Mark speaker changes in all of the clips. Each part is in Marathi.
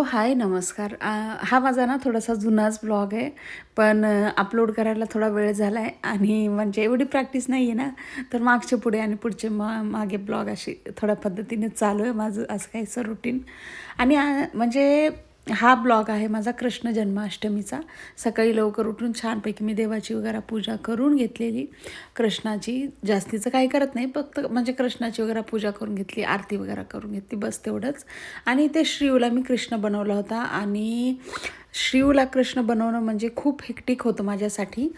Speaker 1: हॅलो हाय नमस्कार. हा माझा ना थोडासा जुनाच ब्लॉग आहे पण अपलोड करायला थोडा वेळ झाला आहे आणि म्हणजे एवढी प्रॅक्टिस नाही आहे ना तर मागचे पुढे आणि पुढचे मा मागे ब्लॉग अशी थोड्या पद्धतीने चालू आहे माझं असं काहीचं रुटीन आणि म्हणजे हा ब्लॉग आहे माझा कृष्ण जन्माष्टमीचा. सकाळी लवकर उठून छानपैकी मी देवाची वगैरे पूजा करून घेतलेली. कृष्णाची जास्तीचं काही करत नाही फक्त म्हणजे कृष्णाची वगैरे पूजा करून घेतली आरती वगैरे करून घेतली बस तेवढंच. आणि ते श्रीवला मी कृष्ण बनवला होता आणि श्रीवला कृष्ण बनवणं म्हणजे खूप हेक्टिक होतं माझ्यासाठी.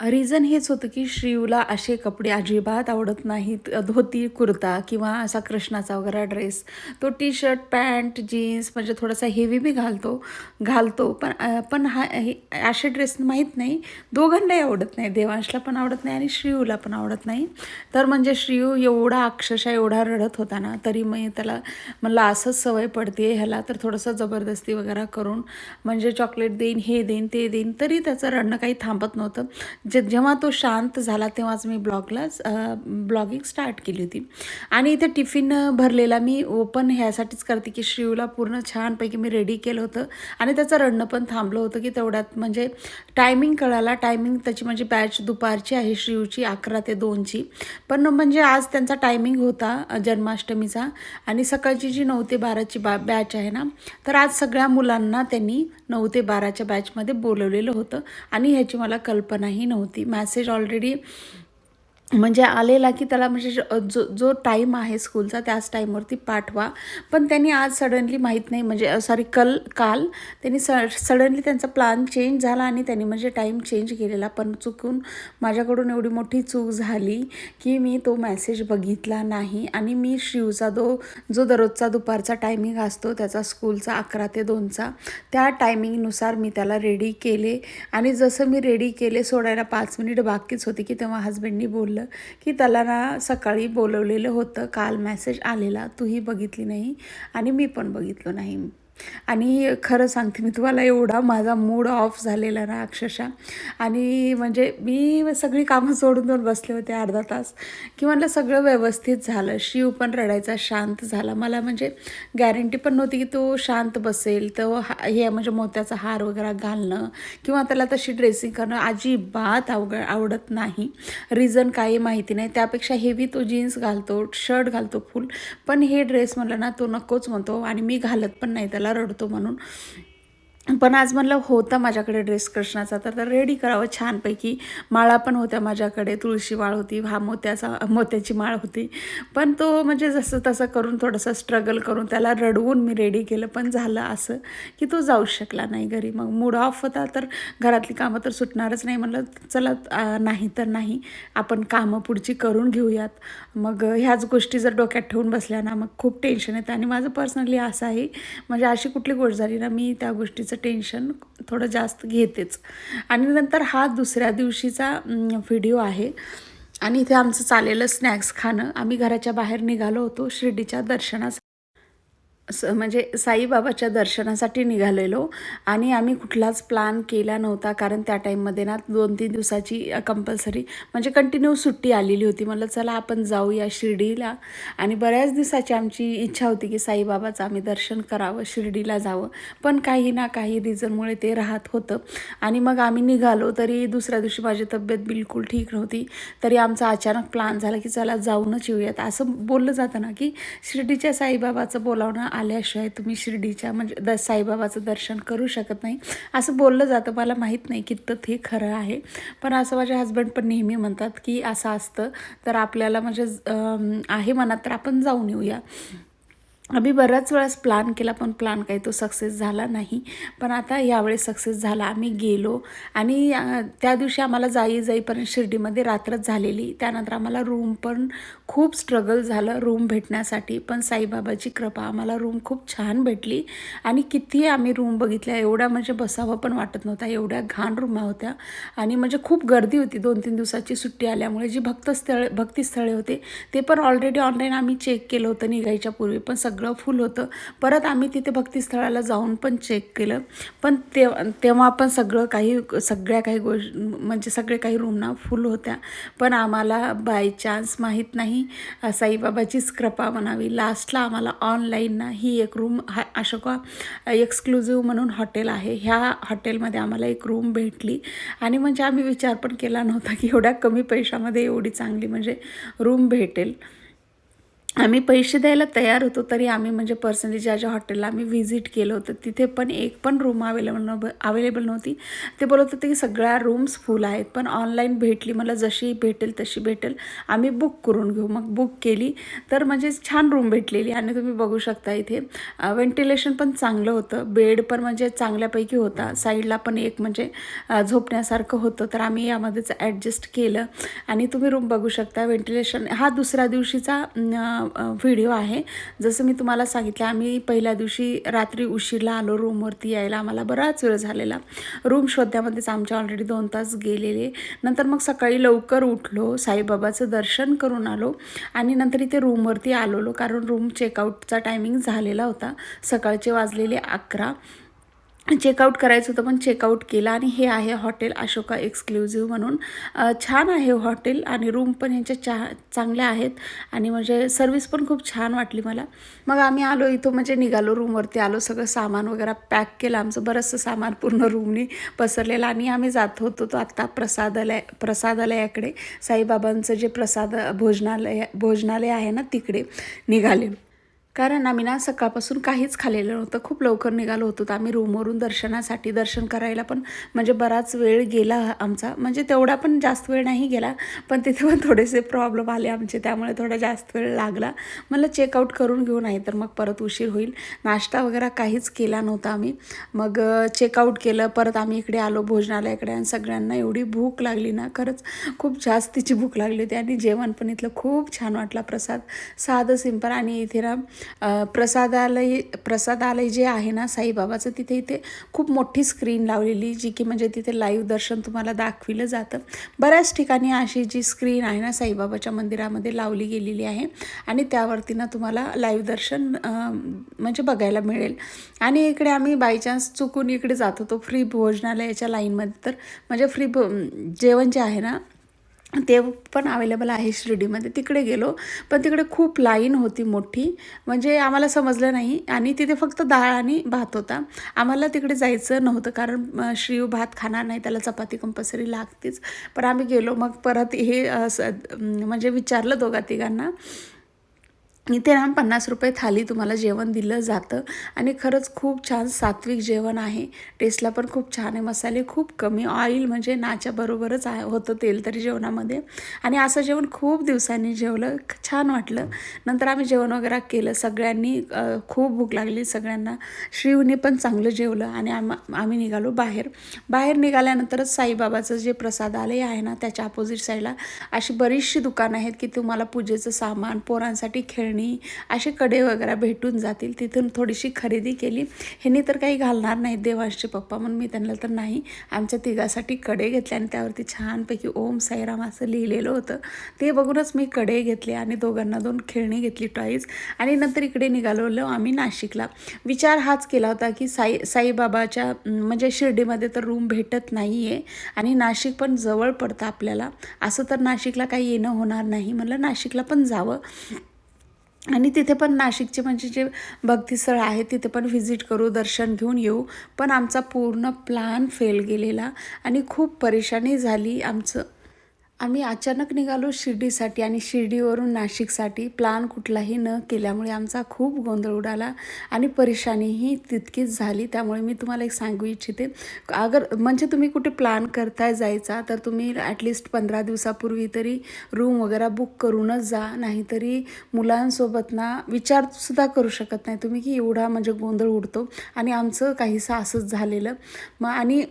Speaker 1: रिझन हेच होतं की श्रीवला असे कपडे अजिबात आवडत नाहीत. धोती कुर्ता किंवा असा कृष्णाचा वगैरे ड्रेस तो टी शर्ट पॅन्ट जीन्स म्हणजे थोडासा हेवी बी घालतो घालतो. पण पण हा हे असे ड्रेस माहीत नाही. दोघांनाही आवडत नाही. देवांशला पण आवडत नाही आणि श्रीयूला पण आवडत नाही. तर म्हणजे श्रीयू एवढा अक्षरशः एवढा रडत होता ना तरी मी त्याला मला असंच सवय पडते ह्याला तर थोडंसं जबरदस्ती वगैरे करून म्हणजे चॉकलेट देईन हे देईन ते देईन. तरी त्याचं रडणं काही थांबत नव्हतं. जे जेव्हा तो शांत झाला तेव्हाच मी ब्लॉगला ब्लॉगिंग स्टार्ट केली होती. आणि इथे टिफिन भरलेला मी ओपन ह्यासाठीच करते की शिवला पूर्ण छानपैकी मी रेडी केलं होतं. आणि त्याचं रडणं पण थांबलं होतं की तेवढ्यात म्हणजे टायमिंग कळाला. टायमिंग त्याची म्हणजे बॅच दुपारची आहे शिवची अकरा ते दोनची. पण म्हणजे आज त्यांचा टायमिंग होता जन्माष्टमीचा. आणि सकाळची जी नऊ ते बाराची बा बॅच आहे ना तर आज सगळ्या मुलांना त्यांनी नऊ ते बाराच्या बॅचमध्ये बोलवलेलं होतं. आणि ह्याची मला कल्पनाही नव्हती. मॅसेज ऑलरेडी म्हणजे आलेला की त्याला म्हणजे जो जो टाईम आहे स्कूलचा त्याच टाईमवरती पाठवा. पण त्यांनी आज सडनली माहीत नाही म्हणजे सॉरी कल काल त्यांनी स सडनली त्यांचा प्लान चेंज झाला आणि त्यांनी म्हणजे टाईम चेंज केलेला. पण चुकून माझ्याकडून एवढी मोठी चूक झाली की मी तो मेसेज बघितला नाही. आणि मी शिवचा दो जो दररोजचा दुपारचा टायमिंग असतो त्याचा स्कूलचा अकरा ते दोनचा त्या टायमिंगनुसार मी त्याला रेडी केले. आणि जसं मी रेडी केले सोडायला पाच मिनिट बाकीच होती की तेव्हा हजबंडनी बोललं की त्याला ना सकाळी बोलवलेलं होतं. काल मॅसेज आलेला. तूही बघितली नाही आणि मी पण बघितलं नाही. आणि खरं सांगते मी तुम्हाला एवढा माझा मूड ऑफ झालेला ना अक्षरशः. आणि म्हणजे मी सगळी कामं सोडून दोन बसले होते अर्धा तास. की म्हटलं सगळं व्यवस्थित झालं. शिव पण रडायचा शांत झाला. मला म्हणजे गॅरंटी पण नव्हती की तो शांत बसेल. तर हा हे म्हणजे मोत्याचा हार वगैरे घालणं किंवा त्याला तशी ड्रेसिंग करणं अजिबात अवघ आवडत नाही. रिझन काही माहिती नाही. त्यापेक्षा हेवी तो जीन्स घालतो शर्ट घालतो फुल पण हे ड्रेस म्हणलं ना तो नकोच म्हणतो. आणि मी घालत पण नाही त्याला. रडतो म्हणून. पण आज म्हणलं होता माझ्याकडे ड्रेस कृष्णाचा तर तर रेडी करावं छानपैकी. माळा पण होत्या माझ्याकडे तुळशी माळ होती हा मोत्याचा मोत्याची माळ होती. पण तो म्हणजे जसं तसं करून थोडंसं स्ट्रगल करून त्याला रडवून मी रेडी केलं पण झालं असं की तो जाऊ शकला नाही घरी. मग मूड ऑफ होता तर घरातली कामं तर सुटणारच नाही. म्हणलं चला नाही तर नाही आपण कामं पुढची करून घेऊयात. मग ह्याच गोष्टी जर डोक्यात ठेवून बसल्या ना मग खूप टेन्शन येतं. आणि माझं पर्सनली असं आहे म्हणजे अशी कुठली गोष्ट झाली ना मी त्या गोष्टीचं टेन्शन थोडं जास्त घेतेच. आणि नंतर हा दुसऱ्या दिवशीचा व्हिडिओ आहे. आणि इथे आमचं चाललेलं स्नॅक्स खाणं. आम्ही घराच्या बाहेर निघालो होतो शिर्डीच्या दर्शनास स म्हणजे साईबाबाच्या दर्शनासाठी निघालेलो आणि आम्ही कुठलाच प्लॅन केला नव्हता कारण त्या टाईममध्ये ना दोन तीन दिवसाची कंपल्सरी म्हणजे कंटिन्यू सुट्टी आलेली होती. म्हटलं चला आपण जाऊया शिर्डीला. आणि बऱ्याच दिवसाची आमची इच्छा होती की साईबाबाचं आम्ही दर्शन करावं शिर्डीला जावं. पण काही ना काही रिझनमुळे ते राहत होतं. आणि मग आम्ही निघालो तरी दुसऱ्या दिवशी माझी तब्येत बिलकुल ठीक नव्हती. तरी आमचा अचानक प्लॅन झाला की चला जाऊनच येऊयात. असं बोललं जातं ना की शिर्डीच्या साईबाबाचं बोलावणं आल्याशिवाय तुम्ही शिर्डीच्या म्हणजे द साईबाबाचं दर्शन करू शकत नाही. असं बोललं जातं मला माहीत नाही कितपत हे खरं आहे. पण असं माझे हस्बंड पण नेहमी म्हणतात की असं असतं. तर आपल्याला म्हणजे आहे मनात तर आपण जाऊन येऊया. आम्ही बऱ्याच वेळेस प्लॅन केला पण प्लॅन काही तो सक्सेस झाला नाही. पण आता यावेळेस सक्सेस झाला. आम्ही गेलो आणि त्या दिवशी आम्हाला जाई जाईपर्यंत शिर्डीमध्ये रात्रच झालेली. त्यानंतर आम्हाला रूम पण खूप स्ट्रगल झालं रूम भेटण्यासाठी. पण साईबाबाची कृपा आम्हाला रूम खूप छान भेटली. आणि किती आम्ही रूम बघितल्या एवढ्या म्हणजे बसावं पण वाटत नव्हता. एवढ्या घाण रूमा होत्या. आणि म्हणजे खूप गर्दी होती. दोन तीन दिवसाची सुट्टी आल्यामुळे जी भक्तस्थळे भक्तिस्थळे होते ते पण ऑलरेडी ऑनलाईन आम्ही चेक केलं होतं निघायच्या पूर्वी. पण सगळं सगळं फुल होतं. परत आम्ही तिथे भक्तिस्थळाला जाऊन पण चेक केलं. पण ते तेव्हा पण सगळं काही सगळ्या काही गोष् म्हणजे सगळे काही रूमना फुल होत्या. पण आम्हाला बाय चान्स माहीत नाही. साईबाबाचीच कृपा म्हणावी. लास्टला आम्हाला ऑनलाईन ना ही एक रूम हा अशोका एक्सक्लुझिव्ह म्हणून हॉटेल आहे. ह्या हॉटेलमध्ये आम्हाला एक रूम भेटली. आणि म्हणजे आम्ही विचार पण केला नव्हता की एवढ्या कमी पैशामध्ये एवढी चांगली म्हणजे रूम भेटेल. आम्ही पैसे द्यायला तयार होतो तरी आम्ही म्हणजे पर्सनली ज्या ज्या हॉटेलला आम्ही व्हिजिट केलं होतं तिथे पण एक पण रूम अवेलेबल नव्ह अवेलेबल नव्हती. ते बोलत होते की सगळ्या रूम्स फुल आहेत पण ऑनलाईन भेटली मला जशी भेटेल तशी भेटेल आम्ही बुक करून घेऊ. मग बुक केली तर म्हणजे छान रूम भेटलेली. आणि तुम्ही बघू शकता इथे व्हेंटिलेशन पण चांगलं होतं. बेड पण म्हणजे चांगल्यापैकी होता. साईडला पण एक म्हणजे झोपण्यासारखं होतं. तर आम्ही यामध्येच ॲडजस्ट केलं. आणि तुम्ही रूम बघू शकता. व्हेंटिलेशन हा दुसऱ्या दिवशीचा व्हिडिओ आहे. जसं मी तुम्हाला सांगितलं आम्ही पहिल्या दिवशी रात्री उशीरला आलो रूमवरती यायला आम्हाला बराच वेळ झालेला. रूम शोधण्यामध्येच आमच्या ऑलरेडी दोन तास गेलेले. नंतर मग सकाळी लवकर उठलो साईबाबाचं दर्शन करून आलो आणि नंतर इथे रूमवरती आलोलो कारण रूम चेकआउटचा टायमिंग झालेला होता. सकाळचे वाजलेले अकरा. चेकआउट करायचं होतं पण चेकआउट केला आणि हे आहे हॉटेल अशोका एक्सक्लुझिव्ह म्हणून. छान आहे हो हॉटेल आणि रूम पण यांच्या चा चांगल्या आहेत आणि म्हणजे सर्विस पण खूप छान वाटली मला. मग आम्ही आलो इथं म्हणजे निघालो रूमवरती आलो सगळं सामान वगैरे पॅक केलं आमचं बरंचसं सामान पूर्ण रूमनी पसरलेलं आणि आम्ही जात होतो तो आत्ता प्रसादालय प्रसादालयाकडे. साईबाबांचं जे प्रसाद भोजनालय भोजनालय आहे ना तिकडे निघाले. कारण आम्ही ना सकाळपासून काहीच खाल्लेलं नव्हतं. खूप लवकर निघालो होतो तर आम्ही रूमवरून दर्शनासाठी दर्शन करायला पण म्हणजे बराच वेळ गेला आमचा. म्हणजे तेवढा पण जास्त वेळ नाही गेला पण तिथे पण थोडेसे प्रॉब्लेम आले आमचे त्यामुळे थोडा जास्त वेळ लागला. मला चेकआउट करून घेऊ नाही तर मग परत उशीर होईल. नाश्ता वगैरे काहीच केला नव्हता आम्ही. मग चेकआउट केलं परत आम्ही इकडे आलो भोजनालयाकडे आणि सगळ्यांना एवढी भूक लागली ना खरंच खूप जास्तीची भूक लागली होती. आणि जेवण पण इथलं खूप छान वाटला. प्रसाद साधं सिंपल आणि इथे ना प्रसादालय प्रसादालय जे आहे ना साईबाबाचं तिथे इथे खूप मोठी स्क्रीन लावलेली जी की म्हणजे तिथे लाईव्ह दर्शन तुम्हाला दाखविलं जातं. बऱ्याच ठिकाणी अशी जी स्क्रीन आहे ना साईबाबाच्या मंदिरामध्ये लावली गेलेली आहे आणि त्यावरती ना तुम्हाला लाईव्ह दर्शन म्हणजे बघायला मिळेल. आणि इकडे आम्ही बाय चान्स चुकून इकडे जात होतो फ्री भोजनालयाच्या लाईनमध्ये तर म्हणजे फ्री भो जेवण जे आहे ना ते पण अवेलेबल आहे शिर्डीमध्ये. तिकडे गेलो पण तिकडे खूप लाईन होती मोठी. म्हणजे आम्हाला समजलं नाही. आणि तिथे फक्त डाळ आणि भात होता. आम्हाला तिकडे जायचं नव्हतं कारण श्रीव भात खाणार नाही त्याला चपाती कंपल्सरी लागतेच. पण आम्ही गेलो मग परत हे म्हणजे विचारलं दोघा तिघांना. इथे ना पन्नास रुपये थाली तुम्हाला जेवण दिलं जातं. आणि खरंच खूप छान सात्विक जेवण आहे. टेस्टला पण खूप छान आहे. मसाले खूप कमी. ऑइल म्हणजे नाच्या बरोबरच आहे होतं तेल तरी जेवणामध्ये. आणि असं जेवण खूप दिवसांनी जेवलं छान वाटलं. नंतर आम्ही जेवण वगैरे केलं. सगळ्यांनी खूप भूक लागली सगळ्यांना. श्रीवने पण चांगलं जेवलं आणि आम आम्ही निघालो बाहेर. बाहेर निघाल्यानंतरच साईबाबाचं जे प्रसादालय आहे ना त्याच्या अपोजिट साईडला अशी बरीचशी दुकानं आहेत की तुम्हाला पूजेचं सामान पोरांसाठी खेळणी असे कडे वगैरे भेटून जातील. तिथून थोडीशी खरेदी केली. ह्यांनी तर काही घालणार नाही देवांशचे पप्पा म्हणून मी त्यांना तर नाही. आमच्या तिघासाठी कडे घेतले आणि त्यावरती छानपैकी ओम साईराम असं लिहिलेलं होतं. ते बघूनच मी कडे घेतले आणि दोघांना दोन खेळणी घेतली टॉईज आणि नंतर इकडे निघालो आम्ही नाशिकला. विचार हाच केला होता की साई साईबाबाच्या म्हणजे शिर्डीमध्ये तर रूम भेटत नाही आहे आणि नाशिक पण जवळ पडतं आपल्याला. असं तर नाशिकला काही येणं होणार नाही. म्हणलं नाशिकला पण जावं. आणि तिथे पण नाशिकचे म्हणजे जे भक्तिस्थळ आहे तिथे पण व्हिजिट करू दर्शन घेऊन येऊ. पण आमचा पूर्ण प्लॅन फेल गेलेला आणि खूप परेशानी झाली आमचं. आम्ही अचानक निघालो शिर्डीसाठी आणि शिर्डीवरून नाशिकसाठी. प्लान कुठलाही न केल्यामुळे आमचा खूप गोंधळ उडाला आणि परेशानीही तितकीच झाली. त्यामुळे मी तुम्हाला एक सांगू इच्छिते. अगर म्हणजे तुम्ही कुठे प्लॅन करताय जायचा तर तुम्ही ॲटलिस्ट पंधरा दिवसापूर्वी तरी रूम वगैरे बुक करूनच जा. नाहीतरी मुलांसोबत ना विचारसुद्धा करू शकत नाही तुम्ही की एवढा म्हणजे गोंधळ उडतो. आणि आमचं काहीसं असंच झालेलं. मग आणि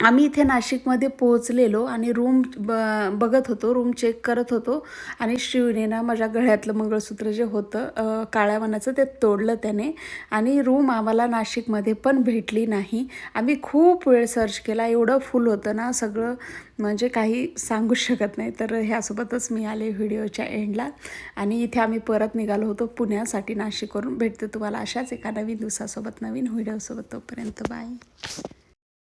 Speaker 1: आम्ही इथे नाशिकमध्ये पोहोचलेलो आणि रूम ब बघत होतो रूम चेक करत होतो. आणि शिवनेना माझ्या गळ्यातलं मंगळसूत्र जे होतं काळ्या मनाचं ते तोडलं त्याने. आणि रूम आम्हाला नाशिकमध्ये पण भेटली नाही. आम्ही खूप वेळ सर्च केला. एवढं फुल होतं ना सगळं म्हणजे काही सांगू शकत नाही. तर ह्यासोबतच मी आले व्हिडिओच्या एंडला आणि इथे आम्ही परत निघालो होतो पुण्यासाठी नाशिकवरून. भेटते तुम्हाला अशाच एका नवीन दिवसासोबत नवीन व्हिडिओसोबत तोपर्यंत. बाय